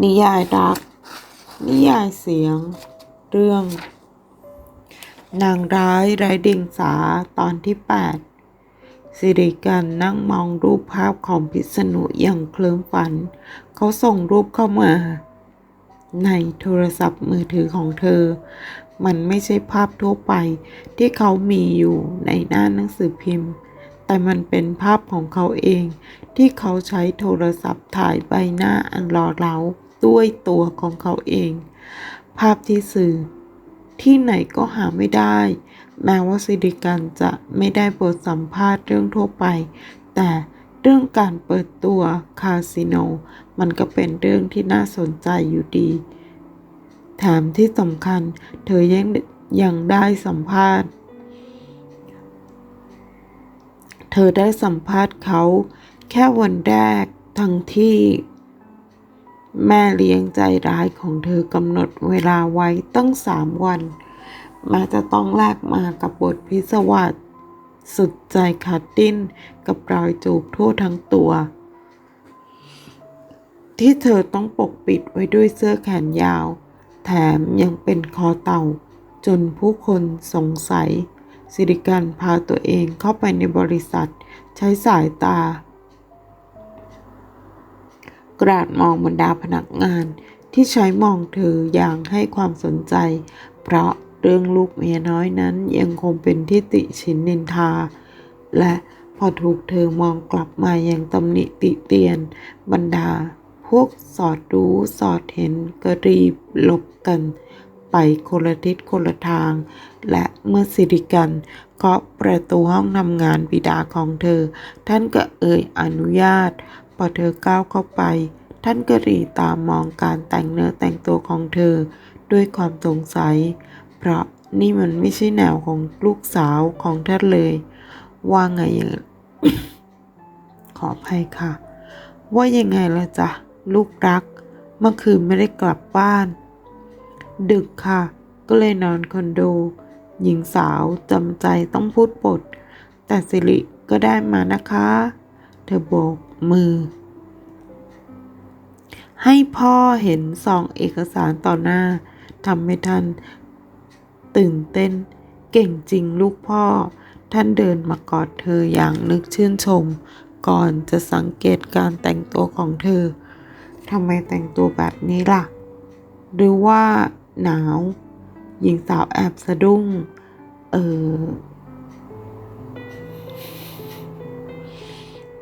นิยายรัก นิยายเสียง เรื่อง นางร้ายไร้เดียงสาตอนที่ 8 สิริกันนั่งมองรูปภาพของพิษณุอย่างเคลิ้มฝัน เขาส่งรูปเข้ามา ในโทรศัพท์มือถือของเธอ มันไม่ใช่ภาพทั่วไปที่เขามีอยู่ในหน้าหนังสือพิมพ์แต่มันเป็นภาพของเขาเองที่เขาใช้โทรศัพท์ถ่ายใบหน้าอันหล่อเหลา ด้วยตัวของเขาเอง ภาพที่สื่อ ที่ไหนก็หาไม่ได้ แม้ว่าสิริกันจะไม่ได้บทสัมภาษณ์เรื่องทั่วไป แต่เรื่องการเปิดตัวคาสิโน มันก็เป็นเรื่องที่น่าสนใจอยู่ดี แถมที่สำคัญ เธอยังยังได้สัมภาษณ์ เธอได้สัมภาษณ์เขาแค่วันแรกทั้งที่ แม่เลี้ยงใจร้ายของเธอกำหนดเวลาไว้ตั้งสามวันแม้จะต้องแลกมากับบทพิศวาสสุดใจขาดดิ้นกับรอยจูบทั่วทั้งตัว ที่เธอต้องปกปิดไว้ด้วยเสื้อแขนยาว แถมยังเป็นคอเต่า จนผู้คนสงสัย สิริการพาตัวเองเข้าไปในบริษัท ใช้สายตา กราดมองบรรดาพนักงานที่ใช้มองเธออย่างให้ความสนใจ เพราะเรื่องลูกเมียน้อยนั้นยังคงเป็นที่ติชินนินทา และพอถูกเธอมองกลับมาอย่างตำหนิติเตียน บรรดา พวกสอดรู้สอดเห็นก็รีบหลบกัน ไปคนละทิศคนละทาง และเมื่อสิริกันเคาะประตูห้องทำงานบิดาของเธอ ท่านก็เอ่ยอนุญาต พอเธอก้าวเข้าไป ท่านก็รีตามมองการแต่งเนื้อแต่งตัวของเธอด้วยความสงสัย เพราะนี่มันไม่ใช่แนวของลูกสาวของท่านเลย ว่าไงอย่างขออภัยค่ะ ว่ายังไงละจ๊ะ ลูกรัก เมื่อคืนไม่ได้กลับบ้าน ดึกค่ะ ก็เลยนอนคอนโด หญิงสาวจำใจต้องพูดปด แต่สิริก็ได้มานะคะ เธอโบก มือ ให้พ่อเห็นซองเอกสารต่อหน้าทำให้ท่านตื่นเต้น เก่งจริงลูกพ่อ ท่านเดินมากอดเธออย่างนึกชื่นชม ก่อนจะสังเกตการแต่งตัวของเธอทำไมแต่งตัวแบบนี้ล่ะ หรือว่าหนาว หญิงสาวแอบสะดุ้ง เออ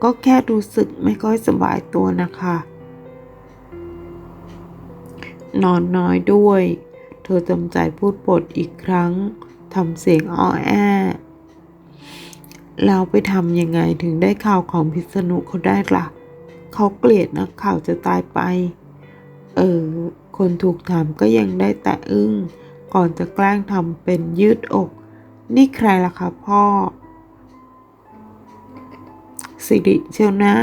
ก็แค่รู้สึกไม่ค่อยสบายตัวนะคะ นอนน้อยด้วย เธอจำใจพูดปดอีกครั้งทำเสียงอ้อแอเราไปทำยังไงถึงได้ข่าวของพิษณุเขาได้ล่ะ เขาเกลียดนักข่าวจะตายไป เออ คนถูกถามก็ยังได้แต่อึ้ง ก่อนจะแกล้งทำเป็นยืดอก นี่ใครล่ะคะพ่อ สิริเชียวนะ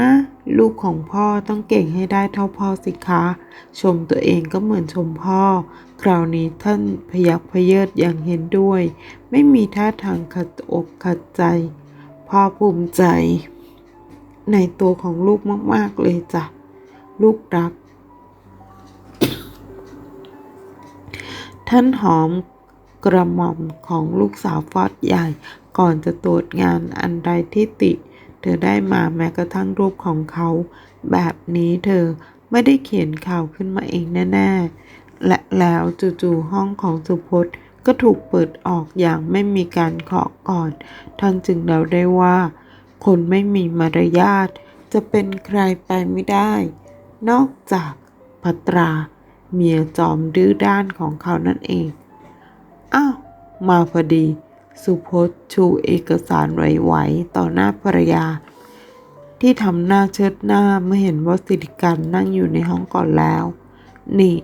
ลูกของพ่อต้องเก่งให้ได้เท่าพ่อสิคะ ชมตัวเองก็เหมือนชมพ่อ คราวนี้ท่านพยักพเยิดอย่างเห็นด้วย ไม่มีท่าทางขัดอกขัดใจ พ่อภูมิใจ ในตัวของลูกมาก ๆ เลยจ้ะ ลูกรัก ท่านหอมกระหม่อมของลูกสาวฟอดใหญ่ก่อนจะตรวจงานอันใดที่ติ เธอได้มาแม้กระทั่งรูปของเขา แบบนี้เธอไม่ได้เขียนข่าวขึ้นมาเองแน่ ๆ และแล้วจู่ๆห้องของสุพจน์ก็ถูกเปิดออกอย่างไม่มีการเคาะก่อน ท่านจึงเดาได้ว่า คนไม่มีมารยาทจะเป็นใครไปไม่ได้ นอกจากพัตรา เมียจอมดื้อด้านของเขานั่นเอง อ้าว มาพอดี สุพจน์ชูเอกสารไหวๆต่อหน้าภรรยา ที่ทำหน้าเชิดหน้าเมื่อเห็นว่าสิริกันนั่งอยู่ในห้องก่อนแล้ว นี่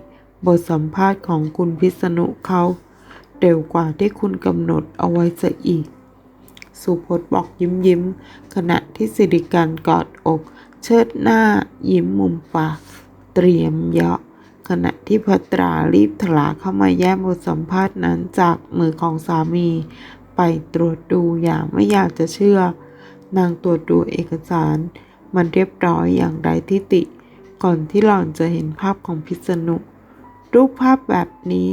บทสัมภาษณ์ของคุณพิษณุเขาเร็วกว่าที่คุณกำหนดเอาไว้ซะอีก สุพจน์บอกยิ้มยิ้ม ขณะที่สิริกันกอดอก เชิดหน้ายิ้มมุมปาก เตรียมเยาะขณะที่พัตรารีบถลาเข้ามาแย่งบทสัมภาษณ์นั้นจากมือของสามี ไปตรวจดูอย่างไม่อยากจะเชื่อ นางตรวจดูเอกสาร มันเรียบร้อยอย่างไรที่ติก่อนที่หล่อนจะเห็นภาพของพิษณุรูปภาพแบบนี้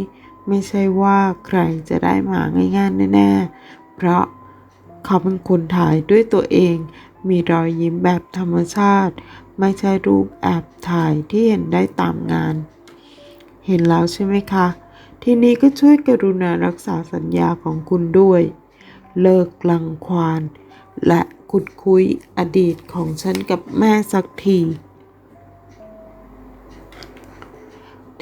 ไม่ใช่ว่าใครจะได้มาง่ายๆแน่ๆ เพราะเขาเป็นคนถ่ายด้วยตัวเอง มีรอยยิ้มแบบธรรมชาติ ไม่ใช่รูปแอบถ่ายที่เห็นได้ตามงาน เห็นแล้วใช่ไหมคะ ทีนี้ก็ช่วยกรุณารักษาสัญญาของคุณด้วย เลิกลังควาน และขุดคุยอดีตของฉันกับแม่สักที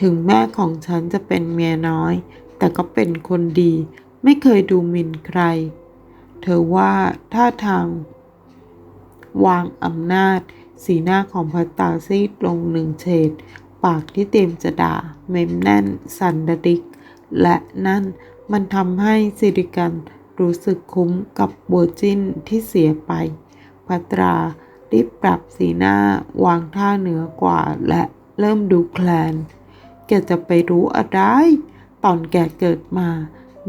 ถึงแม่ของฉันจะเป็นเมียน้อย แต่ก็เป็นคนดี ไม่เคยดูหมิ่นใคร เธอว่าท่าทาง วางอำนาจ สีหน้าของพัตตาซีดลงหนึ่งเฉดปากที่เต็มจะด่าเม้มแน่นสันดดิก และนั่นมันทำให้สิริกันรู้สึกคุ้มกับโบวจินที่เสียไปพัตรารีบปรับสีหน้าวางท่าเหนือกว่าและเริ่มดูแคลน แกจะไปรู้อะไร ตอนแกเกิดมา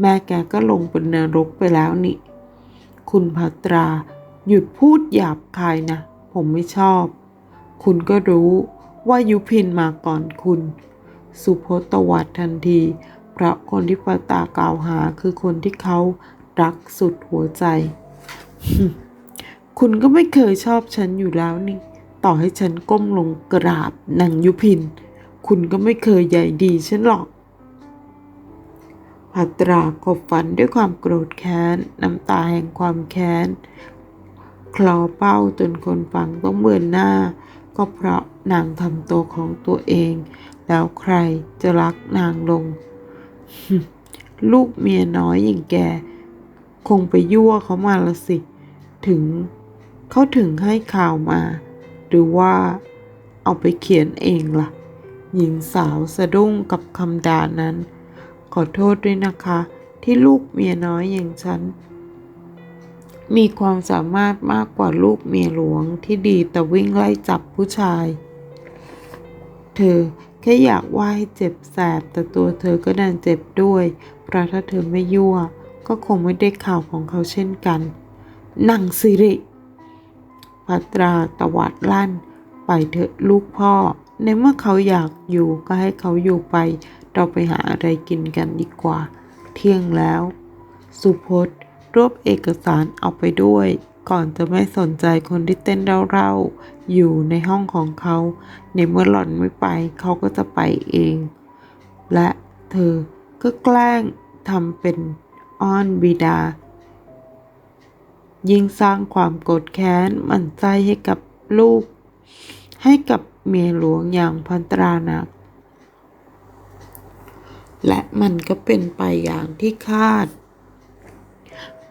แม่แกก็ลงบนนรกไปแล้วนี่ คุณพัตรา หยุดพูดหยาบคายนะ ผมไม่ชอบ คุณก็รู้ว่ายุพินมาก่อนคุณ สุพตวัดทันที ราะคนที่พัตากล่าวหาคือคนที่เขารักสุดหัวใจ คุณก็ไม่เคยชอบฉันอยู่แล้วนี่ ต่อให้ฉันก้มลงกราบนางยุพิน คุณก็ไม่เคยใหญ่ดีฉันหรอกภัตรากบฟันด้วยความโกรธแค้น น้ำตาแห่งความแค้น คลอเป้าจนคนฟังต้องเบือนหน้า ก็เพราะนางทำตัวของตัวเอง แล้วใครจะรักนางลง ลูกเมียน้อยอย่างแก คงไปยั่วเขามาละสิ ถึงเขาถึงให้ข่าวมา หรือว่าเอาไปเขียนเองล่ะ หญิงสาวสะดุ้งกับคำด่านั้น ขอโทษด้วยนะคะ ที่ลูกเมียน้อยอย่างฉัน มีความสามารถมากกว่าลูกเมียหลวงที่ดีแต่วิ่งไล่จับผู้ชาย เธอ แค่อยากว่าให้เจ็บแสบ แต่ตัวเธอก็ดันเจ็บด้วย เพราะถ้าเธอไม่ยั่ว ก็คงไม่ได้ข่าวของเขาเช่นกัน นั่งสิริ พัตราตวัดลั่น ไปเถอะลูกพ่อ ในเมื่อเขาอยากอยู่ก็ให้เขาอยู่ไป เราไปหาอะไรกินกันดีกว่า เที่ยงแล้ว สุพจน์รวบเอกสารเอาไปด้วย ก่อนจะไม่สนใจคนที่เต้นเร่าๆ อยู่ในห้องของเขา ในเมื่อหล่อนไม่ไป เขาก็จะไปเอง และเธอก็แกล้งทำเป็นอ้อนบิดา ยิ่งสร้างความโกรธแค้นหมั่นใจให้กับลูก ให้กับเมียหลวงอย่างพันตราหนัก และมันก็เป็นไปอย่างที่คาด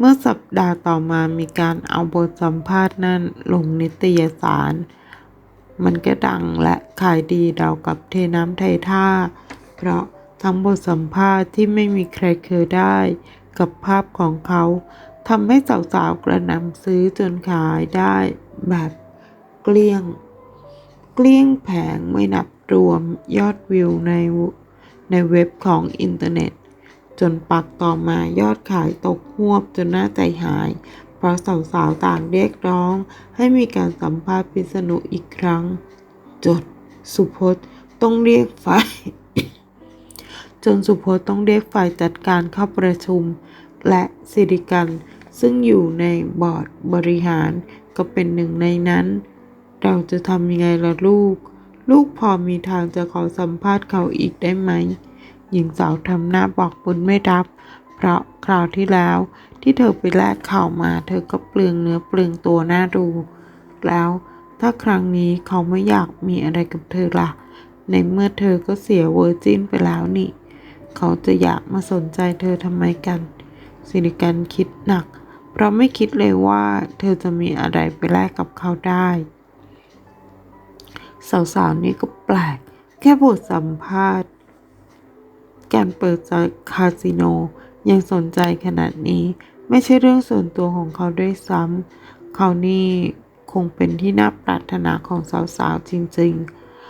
เมื่อสัปดาห์ต่อมามีการเอาบทสัมภาษณ์นั้นลงนิตยสาร มันก็ดังและขายดีเดาวกับเทน้ำไทยท่า เพราะทั้งบทสัมภาษณ์ที่ไม่มีใครเคยได้ กับภาพของเขาทำให้สาวๆกระนำซื้อจนขายได้แบบเกลี้ยง เกลี้ยงแผงไม่นับรวมยอดวิวในในเว็บของอินเทอร์เน็ต จนปักต่อมายอดขายตกหวบจนน่าใจหาย เพราะสาวๆต่างเรียกร้อง ให้มีการสัมภาษณ์พิษณุอีกครั้ง จดสุพจน์ต้องเรียกฝ่ายจนสุพจน์ต้องเรียกฝ่ายจัดการเข้าประชุม และสิริกันซึ่งอยู่ในบอร์ดบริหารก็เป็นหนึ่งในนั้น เราจะทำยังไงล่ะลูก ลูกพอมีทางจะขอสัมภาษณ์เขาอีกได้ไหม หญิงสาวทำหน้าบอกบนไม่รับ เพราะคราวที่แล้วที่เธอไปแลกข่าวมา เธอก็เปลืองเนื้อเปลืองตัวหน้าดู แล้วถ้าครั้งนี้เขาไม่อยากมีอะไรกับเธอล่ะ ในเมื่อเธอก็เสียเวอร์จินไปแล้วนี่ เขาจะอยากมาสนใจเธอทำไมกัน สิริกันคิดหนัก เพราะไม่คิดเลยว่าเธอจะมีอะไรไปแลกกับเขาได้สาวๆนี่ก็แปลก แค่บทสัมภาษณ์ การเปิดจากคาสิโน ยังสนใจขนาดนี้ ไม่ใช่เรื่องส่วนตัวของเขาด้วยซ้ำเขานี่คงเป็นที่น่าปรารถนาของสาวๆจริง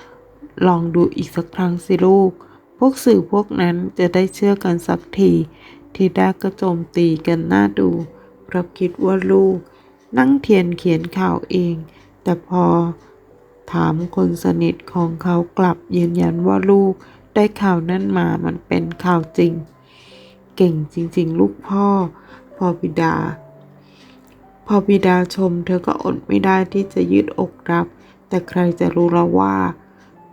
ๆ ลองดูอีกสักครั้งสิลูก พวกสื่อพวกนั้นจะได้เชื่อกันสักที ที่ได้ก็โจมตีกันน่าดู เพราะคิดว่าลูก นั่งเทียนเขียนข่าวเอง แต่พอถามคนสนิทของเขากลับยืนยันว่าลูก ได้ข่าวนั่นมามันเป็นข่าวจริง เก่งจริง ๆ ลูกพ่อ พอบิดา พอบิดาชม เธอก็อดไม่ได้ที่จะยืดอกรับ แต่ใครจะรู้ละว่า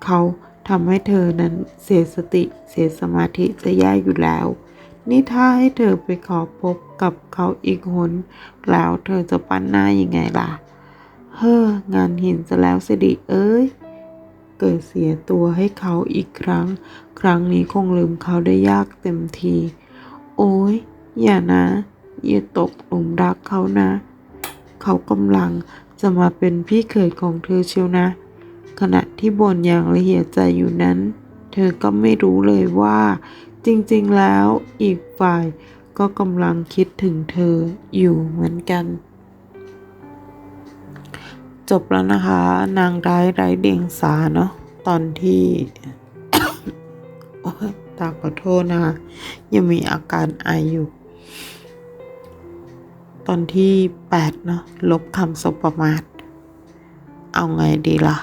เขาทำให้เธอนั้นเสียสติเสียสมาธิจะแย่อยู่แล้ว นี่ถ้าให้เธอไปขอพบกับเขาอีกหน แล้วเธอจะปั้นหน้ายังไงล่ะ เฮ้องานหินซะแล้วสิดิเอ้ย เกิดเสียตัวให้เขาอีกครั้ง ครั้งนี้คงลืมเขาได้ยากเต็มที โอ้ยอย่านะอย่าตกหลุมรักเขานะ เขากำลังจะมาเป็นพี่เขยของเธอเชียวนะ ขณะที่บ่นอย่างละเอียดใจอยู่นั้น เธอก็ไม่รู้เลยว่า จริงๆแล้วอีกฝ่ายก็กำลังคิดถึงเธออยู่เหมือนกัน จบแล้วนะคะ นางร้ายไร้เดียงสาเนาะตอนที่โอ๊ยตาขอโทษนะคะยังมีอาการไออยู่ ตอนที่แปดเนาะลบคำสบประมาท เอาไงดีล่ะ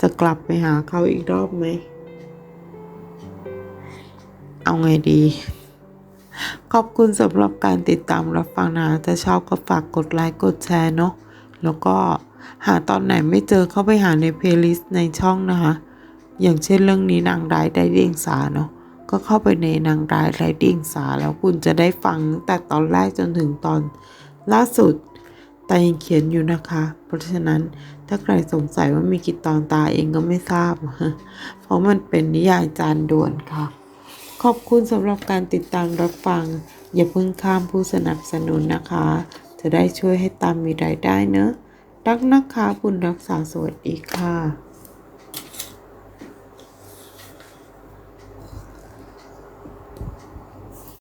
จะกลับไปหาเขาอีกรอบไหม เอาไงดี ขอบคุณสำหรับการติดตามรับฟังนะถ้าชอบก็ฝากกดไลค์กดแชร์เนาะ แล้วก็หาตอนไหนไม่เจอเข้าไปหาในเพลย์ลิสต์ในช่องนะคะ อย่างเช่นเรื่องนี้นางร้ายได้เดียงสาเนาะก็เข้าไปในนางร้ายไร้เดียงสาแล้วคุณจะได้ฟังตั้งแต่ตอนแรกจนถึงตอนล่าสุดแต่ยังเขียนอยู่นะคะ เพราะฉะนั้นถ้าใครสงสัยว่ามีกี่ตอนตาเองก็ไม่ทราบ เพราะมันเป็นนิยายจานด่วนค่ะ ขอบคุณสำหรับการติดตามรับฟัง อย่าเพิ่งข้ามผู้สนับสนุนนะคะ จะได้ช่วยให้ตามมีรายได้เนอะรักนะคะบุญรักษาสวัสดีค่ะ